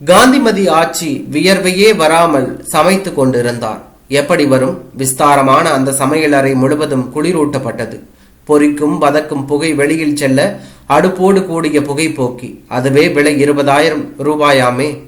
காந்திமதி ஆட்சி வியர்வையே வராமல் சமைத்து கொண்டிருந்தார். எப்படி வரும்? விஸ்தாரமான அந்த சமையலறை முழுவதும் குளிரூட்டப்பட்டது. பொறிக்கும் வதக்கும் புகை வெளியில் செல்ல அடுப்போடு கூடிய புகைப்போக்கி அதுவே விலை இருபதாயிரம் ரூபாயாமே.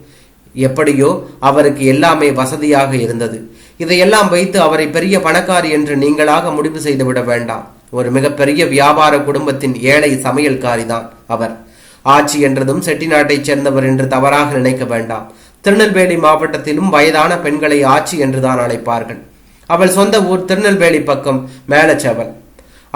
எப்படியோ அவருக்கு எல்லாமே வசதியாக இருந்தது. இதையெல்லாம் வைத்து அவரை பெரிய பணக்காரி என்று நீங்களாக முடிவு செய்துவிட வேண்டாம். ஒரு மிகப்பெரிய வியாபார குடும்பத்தின் ஏழை சமையல்காரிதான் அவர். ஆட்சி என்றதும் செட்டிநாட்டைச் சேர்ந்தவர் என்று தவறாக நினைக்க வேண்டாம். திருநெல்வேலி மாவட்டத்திலும் வயதான பெண்களை ஆட்சி என்றுதான் அழைப்பார்கள். அவள் சொந்த ஊர் திருநெல்வேலி பக்கம் மேலச்செவல்.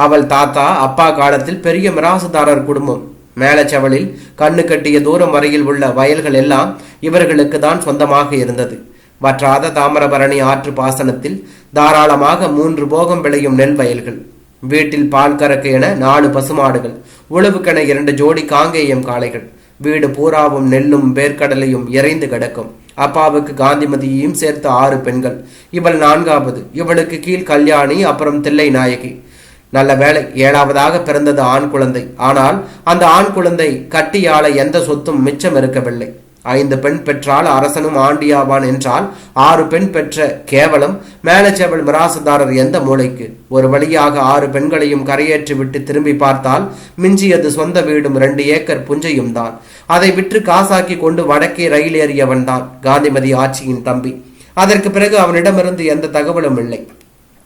அவள் தாத்தா அப்பா காலத்தில் பெரிய மிராசுதாரர் குடும்பம். மேலச்செவலில் கண்ணு கட்டிய தூரம் வரையில் உள்ள வயல்கள் எல்லாம் இவர்களுக்கு தான் சொந்தமாக இருந்தது. வற்றாத தாமிரபரணி ஆற்று பாசனத்தில் தாராளமாக மூன்று போகம் விளையும் நெல் வயல்கள். வீட்டில் பால் கறக்க என நாலு பசுமாடுகள் உழவுக்கென இரண்டு ஜோடி காங்கேயம் காளைகள். வீடு பூராவும் நெல்லும் வேர்க்கடலையும் இறைந்து கிடக்கும். அப்பாவுக்கு காந்திமதியையும் சேர்த்து ஆறு பெண்கள். இவள் நான்காவது. இவளுக்கு கீழ் கல்யாணி அப்புறம் தில்லை நாயகி. நல்ல வேலை ஏழாவதாக பிறந்தது ஆண் குழந்தை. ஆனால் அந்த ஆண் குழந்தை கட்டியால எந்த சொத்தும் மிச்சம் இருக்கவில்லை. ஐந்து பெண் பெற்றால் அரசனும் ஆண்டியாவான் என்றால் ஆறு பெண் பெற்ற கேவலம் மேலச்சேவல் மிராசுதாரர் எந்த மூளைக்கு? ஒரு வழியாக ஆறு பெண்களையும் கரையேற்றி விட்டு திரும்பி பார்த்தால் மிஞ்சியது சொந்த வீடும் ரெண்டு ஏக்கர் புஞ்சையும் தான். அதை விற்று காசாக்கி கொண்டு வடக்கே ரயில் ஏறியவன் தான் காந்திமதி ஆட்சியின் தம்பி. அதற்கு பிறகு அவனிடமிருந்து எந்த தகவலும் இல்லை.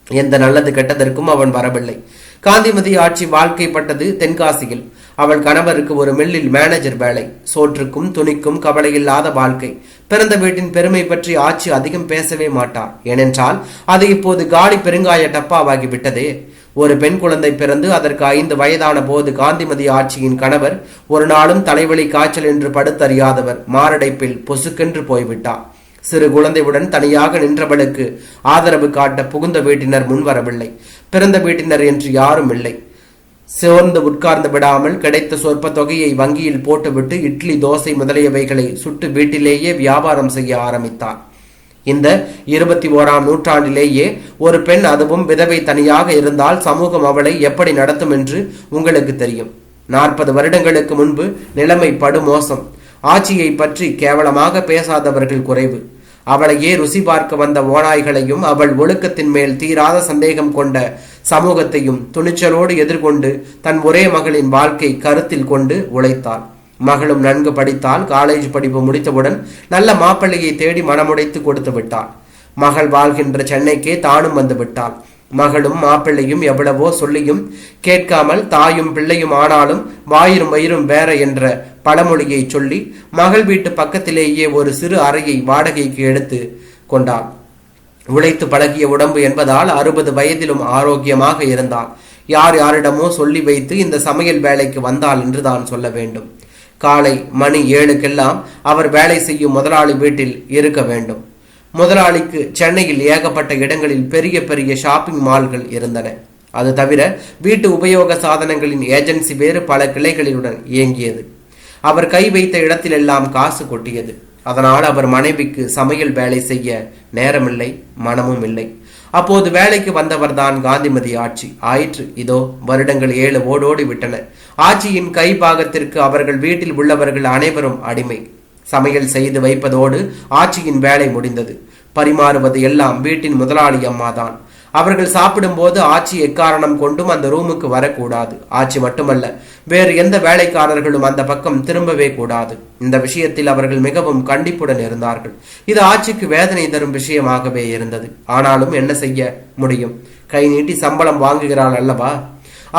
எந்த நல்லது கெட்டதற்கும் அவன் வரவில்லை. காந்திமதி ஆட்சி வாழ்க்கைப்பட்டது தென்காசியில். அவள் கணவருக்கு ஒரு மில்லில் மேனேஜர் வேலை. சோற்றுக்கும் துணிக்கும் கவலையில்லாத வாழ்க்கை. பிறந்த வீட்டின் பெருமை பற்றி ஆட்சி அதிகம் பேசவே மாட்டார். ஏனென்றால் அது இப்போது காலி பெருங்காய டப்பாவாகி விட்டதே. ஒரு பெண் குழந்தை பிறந்து அதற்கு ஐந்து வயதான போது காந்திமதி ஆட்சியின் கணவர் ஒரு நாளும் தலைவலி காய்ச்சல் என்று படுத்தறியாதவர் மாரடைப்பில் பொசுக்கென்று போய்விட்டார். சிறு குழந்தையுடன் தனியாக நின்றவளுக்கு ஆதரவு காட்ட புகுந்த வீட்டினர் முன்வரவில்லை. பிறந்த வீட்டினர் என்று யாரும் இல்லை. சிவந்து உட்கார்ந்து விடாமல் கிடைத்த சொற்ப தொகையை வங்கியில் போட்டுவிட்டு இட்லி தோசை முதலியவைகளை சுட்டு வீட்டிலேயே வியாபாரம் செய்ய ஆரம்பித்தார். இந்த இருபத்தி ஓராம் நூற்றாண்டிலேயே ஒரு பெண் அதுவும் விதவை தனியாக இருந்தால் சமூகம் அவளை எப்படி நடத்தும் என்று உங்களுக்கு தெரியும். நாற்பது வருடங்களுக்கு முன்பு நிலைமை படுமோசம். ஆட்சியை பற்றி கேவலமாக பேசாதவர்கள் குறைவு. அவளையே ருசி பார்க்க வந்த ஓநாய்களையும் அவள் ஒழுக்கத்தின் மேல் தீராத சந்தேகம் கொண்ட சமூகத்தையும் துணிச்சலோடு எதிர்கொண்டு தன் ஒரே மகளின் வாழ்க்கை கருத்தில் கொண்டு உழைத்தாள். மகளும் நன்கு படித்தால் காலேஜ் படிப்பு முடித்தவுடன் நல்ல மாப்பிள்ளையை தேடி மனமுடைத்து கொடுத்து விட்டாள். மகள் வாழ்கின்ற சென்னைக்கே தானும் வந்து விட்டாள். மகளும் மாப்பிள்ளையும் எவ்வளவோ சொல்லியும் கேட்காமல் தாயும் பிள்ளையும் ஆனாலும் வாயிரும் வயிறும் வேற என்ற பழமொழியை சொல்லி மகள் வீட்டு பக்கத்திலேயே ஒரு சிறு அறையை வாடகைக்கு எடுத்து கொண்டாள். உழைத்து பழகிய உடம்பு என்பதால் அறுபது வயதிலும் ஆரோக்கியமாக இருந்தாள். யார் யாரிடமோ சொல்லி வைத்து இந்த சமையல் வேலைக்கு வந்தாள் என்று தான் சொல்ல வேண்டும். காலை மணி ஏழுக்கெல்லாம் அவர் வேலை செய்யும் முதலாளி வீட்டில் இருக்க வேண்டும். முதலாளிக்கு சென்னையில் ஏகப்பட்ட இடங்களில் பெரிய பெரிய ஷாப்பிங் மால்கள் இருந்தன. அது தவிர வீட்டு உபயோக சாதனங்களின் ஏஜென்சி வேறு பல கிளைகளுடன் இயங்கியது. அவர் கை வைத்த இடத்திலெல்லாம் காசு கொட்டியது. அதனால் அவர் மனைவிக்கு சமையல் வேலை செய்ய நேரமில்லை மனமும் இல்லை. அப்போது வேலைக்கு வந்தவர்தான் காந்திமதி ஆட்சி. ஆயிற்று இதோ வருடங்கள் ஏழு ஓடோடி விட்டன. ஆட்சியின் கை பாகத்திற்கு அவர்கள் வீட்டில் உள்ளவர்கள் அனைவரும் அடிமை. சமையல் செய்து வைப்பதோடு ஆட்சியின் வேலை முடிந்தது. பரிமாறுவது எல்லாம் வீட்டின் முதலாளி அம்மாதான். அவர்கள் சாப்பிடும்போது ஆட்சி எக்காரணம் கொண்டும் அந்த ரூமுக்கு வரக்கூடாது. ஆட்சி மட்டுமல்ல வேறு எந்த வேலைக்காரர்களும் அந்த பக்கம் திரும்பவே கூடாது. இந்த விஷயத்தில் அவர்கள் மிகவும் கண்டிப்புடன் இருந்தார்கள். இது ஆட்சிக்கு வேதனை தரும் விஷயமாகவே இருந்தது. ஆனாலும் என்ன செய்ய முடியும்? கை நீட்டி சம்பளம் வாங்குகிறாள் அல்லவா?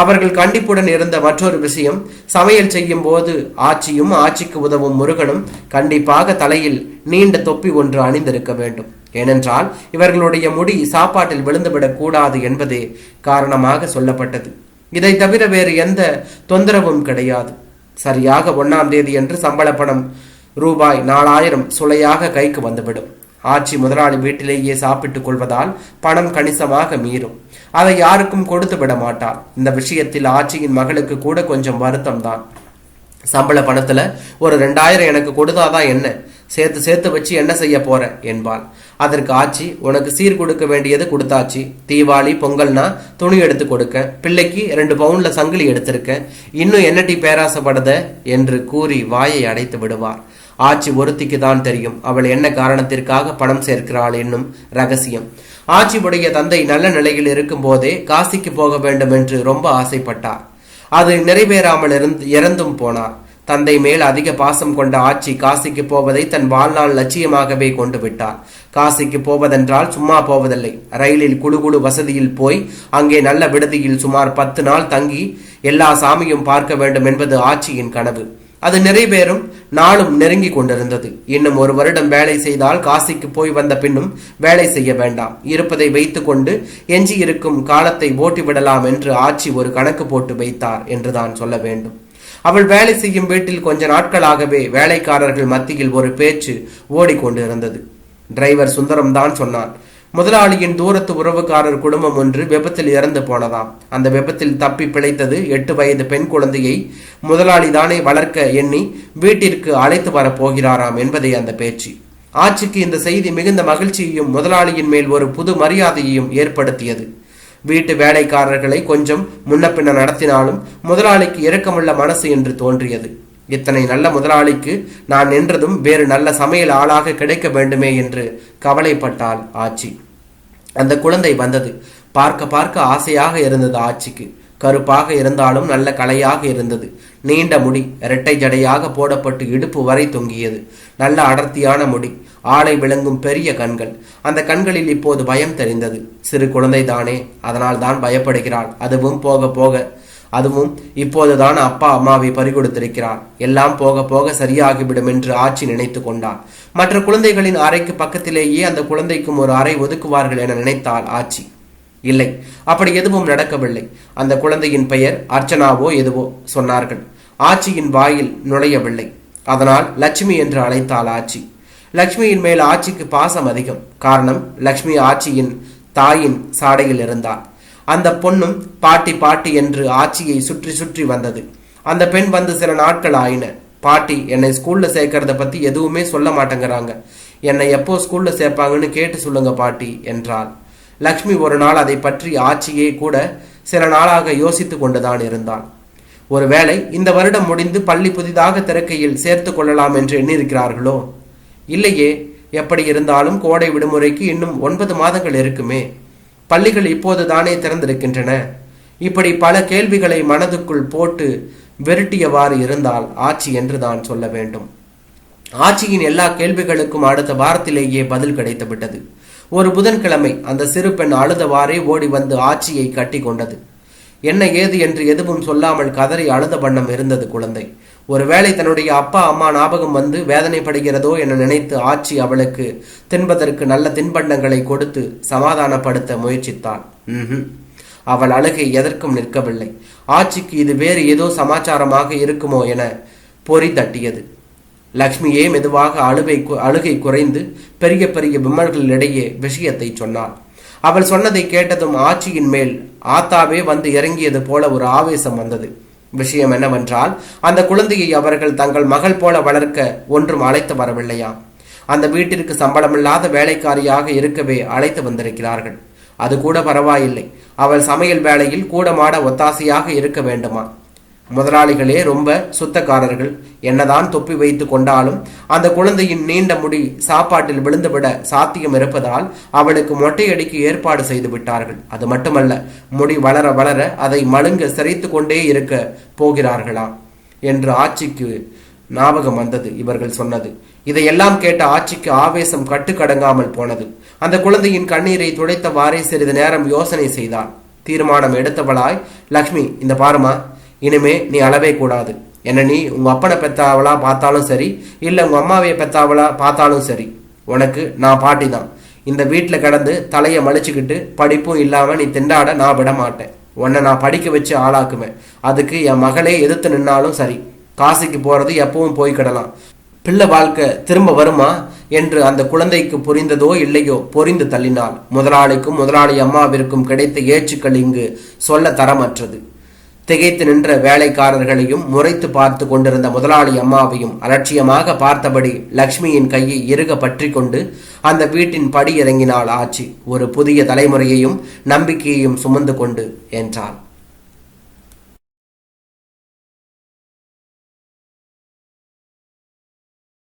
அவர்கள் கண்டிப்புடன் இருந்த மற்றொரு விஷயம் சமையல் செய்யும் போது ஆட்சியும் ஆட்சிக்கு உதவும் முருகனும் கண்டிப்பாக தலையில் நீண்ட தொப்பி ஒன்று அணிந்திருக்க வேண்டும். ஏனென்றால் இவர்களுடைய முடி சாப்பாட்டில் விழுந்துவிடக் கூடாது என்பதே காரணமாக சொல்லப்பட்டது. இதை தவிர வேறு எந்த தொந்தரவும் கிடையாது. சரியாக ஒன்னாம் தேதி என்று சம்பள பணம் ரூபாய் நாலாயிரம் சுளையாக கைக்கு வந்துவிடும். ஆட்சி முதலாளி வீட்டிலேயே சாப்பிட்டுக் கொள்வதால் பணம் கணிசமாக மீறும். அதை யாருக்கும் கொடுத்து விட மாட்டார். இந்த விஷயத்தில் ஆட்சியின் மகளுக்கு கூட கொஞ்சம் வருத்தம் தான் சம்பள பணத்துல ஒரு ரெண்டாயிரம் எனக்கு கொடுத்தாதான் என்ன? சேர்த்து சேர்த்து வச்சு என்ன செய்ய போற? என்பாள் அதற்கு ஆச்சி உனக்கு சீர் கொடுக்க வேண்டியது கொடுத்தாச்சு. தீபாவளி பொங்கல்னா துணி எடுத்து கொடுக்க. பிள்ளைக்கு ரெண்டு பவுன்ல சங்கிலி எடுத்திருக்க. இன்னும் என்னட்டி பேராசப்படுத? என்று கூறி வாயை அடைத்து விடுவார். ஆச்சி ஒருத்திக்கு தான் தெரியும். அவள் என்ன காரணத்திற்காக பணம் சேர்க்கிறாள் என்னும் ரகசியம். ஆச்சியுடைய தந்தை நல்ல நிலையில் இருக்கும் போதே காசிக்கு போக வேண்டும் என்று ரொம்ப ஆசைப்பட்டார். அது நிறைவேறாமல் இருந்து இறந்தும் போனார். தந்தை மேல் அதிக பாசம் கொண்ட ஆட்சி காசிக்கு போவதை தன் வாழ்நாள் லட்சியமாகவே கொண்டு விட்டார். காசிக்கு போவதென்றால் சும்மா போவதில்லை. ரயிலில் குழு வசதியில் போய் அங்கே நல்ல விடுதியில் சுமார் பத்து நாள் தங்கி எல்லா சாமியும் பார்க்க வேண்டும் என்பது ஆட்சியின் கனவு. அது நிறைவேறும் நாளும் நெருங்கி கொண்டிருந்தது. இன்னும் ஒரு வருடம் வேலை செய்தால் காசிக்கு போய் வந்த பின்னும் வேலை செய்ய வேண்டாம். இருப்பதை வைத்துக்கொண்டு எஞ்சி இருக்கும் காலத்தை ஓட்டிவிடலாம் என்று ஆட்சி ஒரு கணக்கு போட்டு வைத்தார் என்றுதான் சொல்ல வேண்டும். அவள் வேலை செய்யும் வீட்டில் கொஞ்ச நாட்களாகவே வேலைக்காரர்கள் மத்தியில் ஒரு பேச்சு ஓடிக்கொண்டிருந்தது. டிரைவர் சுந்தரம் தான் சொன்னான் முதலாளியின் தூரத்து உறவுக்காரர் குடும்பம் ஒன்று விபத்தில் இறந்து போனதாம். அந்த விபத்தில் தப்பி பிழைத்தது எட்டு வயது பெண் குழந்தையை முதலாளி தானே வளர்க்க எண்ணி வீட்டிற்கு அழைத்து வரப் போகிறாராம் என்பதே அந்த பேச்சு. ஆட்சிக்கு இந்த செய்தி மிகுந்த மகிழ்ச்சியையும் முதலாளியின் மேல் ஒரு புது மரியாதையையும் ஏற்படுத்தியது. வீட்டு வேலைக்காரர்களை கொஞ்சம் முன்ன பின்ன நடத்தினாலும் முதலாளிக்கு இரக்கமுள்ள மனசு என்று தோன்றியது. இத்தனை நல்ல முதலாளிக்கு நான் நின்றதும் வேறு நல்ல சமையல் ஆளாக கிடைக்க வேண்டுமே என்று கவலைப்பட்டாள் ஆச்சி. அந்த குழந்தை வந்தது. பார்க்க பார்க்க ஆசையாக இருந்தது ஆட்சிக்கு கருப்பாக இருந்தாலும் நல்ல கலையாக இருந்தது. நீண்ட முடி இரட்டை ஜடையாக போடப்பட்டு இடுப்பு வரை தொங்கியது. நல்ல அடர்த்தியான முடி ஆளை விளங்கும் பெரிய கண்கள். அந்த கண்களில் இப்போது பயம் தெரிந்தது. சிறு குழந்தைதானே அதனால் தான் பயப்படுகிறாள். அதுவும் போக போக அதுவும் இப்போதுதான் அப்பா அம்மாவை பறிகொடுத்திருக்கிறார். எல்லாம் போக போக சரியாகிவிடும் என்று ஆட்சி நினைத்து கொண்டார் மற்ற குழந்தைகளின் அறைக்கு பக்கத்திலேயே அந்த குழந்தைக்கும் ஒரு அறை ஒதுக்குவார்கள் என நினைத்தாள் ஆட்சி இல்லை அப்படி எதுவும் நடக்கவில்லை. அந்த குழந்தையின் பெயர் அர்ச்சனாவோ எதுவோ சொன்னார்கள். ஆட்சியின் வாயில் நுழையவில்லை. அதனால் லட்சுமி என்று அழைத்தாள் ஆட்சி லக்ஷ்மியின் மேல் ஆட்சிக்கு பாசம் அதிகம். காரணம் லக்ஷ்மி ஆட்சியின் தாயின் சாடையில் இருந்தார் அந்த பொண்ணும் பாட்டி பாட்டி என்று ஆட்சியை சுற்றி சுற்றி வந்தது. அந்த பெண் வந்து சில நாட்கள் ஆயின. பாட்டி என்னை ஸ்கூல்ல சேர்க்கறத பத்தி எதுவுமே சொல்ல மாட்டேங்கிறாங்க. என்னை எப்போ ஸ்கூல்ல சேர்ப்பாங்கன்னு கேட்டு சொல்லுங்க பாட்டி என்றாள். லக்ஷ்மி ஒரு நாள் அதை பற்றி ஆட்சியே கூட சில நாளாக யோசித்து கொண்டுதான் இருந்தாள். ஒருவேளை இந்த வருடம் முடிந்து பள்ளி புதிதாக திறக்கையில் சேர்த்து கொள்ளலாம் என்று எண்ணியிருக்கிறார்களோ? இல்லையே எப்படி இருந்தாலும் கோடை விடுமுறைக்கு இன்னும் ஒன்பது மாதங்கள் இருக்குமே. பள்ளிகள் இப்போது தானே திறந்திருக்கின்றன. இப்படி பல கேள்விகளை மனதுக்குள் போட்டு வெருட்டியவாறு இருந்தால் ஆட்சி என்று தான் சொல்ல வேண்டும். ஆட்சியின் எல்லா கேள்விகளுக்கும் அடுத்த வாரத்திலேயே பதில் கிடைத்து விட்டது ஒரு புதன்கிழமை அந்த சிறு பெண் அழுதவாறே ஓடி வந்து ஆட்சியை கட்டி கொண்டது என்ன ஏது என்று எதுவும் சொல்லாமல் கதறி அழுத வண்ணம் இருந்தது குழந்தை. ஒருவேளை தன்னுடைய அப்பா அம்மா ஞாபகம் வந்து வேதனைப்படுகிறதோ என நினைத்து ஆட்சி அவளுக்கு தின்பதற்கு நல்ல தின்பண்டங்களை கொடுத்து சமாதானப்படுத்த முயற்சித்தான் அவள் அழுகை எதற்கும் நிற்கவில்லை. ஆட்சிக்கு இது வேறு ஏதோ சமாச்சாரமாக இருக்குமோ என பொறி தட்டியது. லக்ஷ்மியே மெதுவாக அழுவை அழுகை குறைந்து பெரிய பெரிய விம்மல்களிடையே விஷயத்தை சொன்னாள். அவள் சொன்னதை கேட்டதும் ஆட்சியின் மேல் ஆத்தாவே வந்து இறங்கியது போல ஒரு ஆவேசம் வந்தது. விஷயம் என்னவென்றால் அந்த குழந்தையை அவர்கள் தங்கள் மகள் போல வளர்க்க ஒன்றும் அழைத்து வரவில்லையா? அந்த வீட்டிற்கு சம்பளமில்லாத வேலைக்காரியாக இருக்கவே அழைத்து வந்திருக்கிறார்கள். அது கூட பரவாயில்லை. அவள் சமையல் வேலையில் கூடமாட ஒத்தாசையாக இருக்க வேண்டுமா? முதலாளிகளே ரொம்ப சுத்தக்காரர்கள். என்னதான் தொப்பி வைத்து கொண்டாலும் அந்த குழந்தையின் நீண்ட முடி சாப்பாட்டில் விழுந்துவிட சாத்தியம் இருப்பதால் அவளுக்கு மொட்டையடிக்கு ஏற்பாடு செய்து விட்டார்கள். அது மட்டுமல்ல முடி வளர வளர அதை மழுங்க சிரைத்து கொண்டே இருக்க போகிறார்களாம் என்று ஆட்சிக்கு ஞாபகம் வந்தது. இவர்கள் சொன்னது இதையெல்லாம் கேட்ட ஆட்சிக்கு ஆவேசம் கட்டுக்கடங்காமல் போனது. அந்த குழந்தையின் கண்ணீரை துடைத்தவாறே சிறிது நேரம் யோசனை செய்தாள். தீர்மானம் எடுத்தவளாய் லக்ஷ்மி இந்த பாருமா இனிமே நீ அளவே கூடாது. என்ன நீ உங்க அப்பனை பெத்தாவளா பார்த்தாலும் சரி இல்லை உங்க அம்மாவைய பெத்தாவளா பார்த்தாலும் சரி உனக்கு நான் பாட்டி தான். இந்த வீட்டில் கிடந்து தலையை மலிச்சுக்கிட்டு படிப்பும் இல்லாமல் நீ திண்டாட நான் விட மாட்டேன் உன்னை நான் படிக்க வச்சு ஆளாக்குவேன். அதுக்கு என் மகளே எதிர்த்து நின்னாலும் சரி காசிக்கு போறது எப்பவும் போய்க்கிடலாம் பிள்ளை வாழ்க்கை திரும்ப வருமா என்று அந்த குழந்தைக்கு புரிந்ததோ இல்லையோ பொறிந்து தள்ளினாள். முதலாளிக்கும் முதலாளி அம்மாவிற்கும் கிடைத்த ஏச்சுக்கள் இங்கு சொல்ல தரமற்றது. திகைத்து நின்ற வேலைக்காரர்களையும் முறைத்து பார்த்து கொண்டிருந்த முதலாளி அம்மாவையும் அலட்சியமாக பார்த்தபடி லக்ஷ்மியின் கையை இறுக பற்றி கொண்டு அந்த வீட்டின் படி இறங்கினாள் ஆச்சி. ஒரு புதிய தலைமுறையையும் நம்பிக்கையையும் சுமந்து கொண்டு என்றாள்.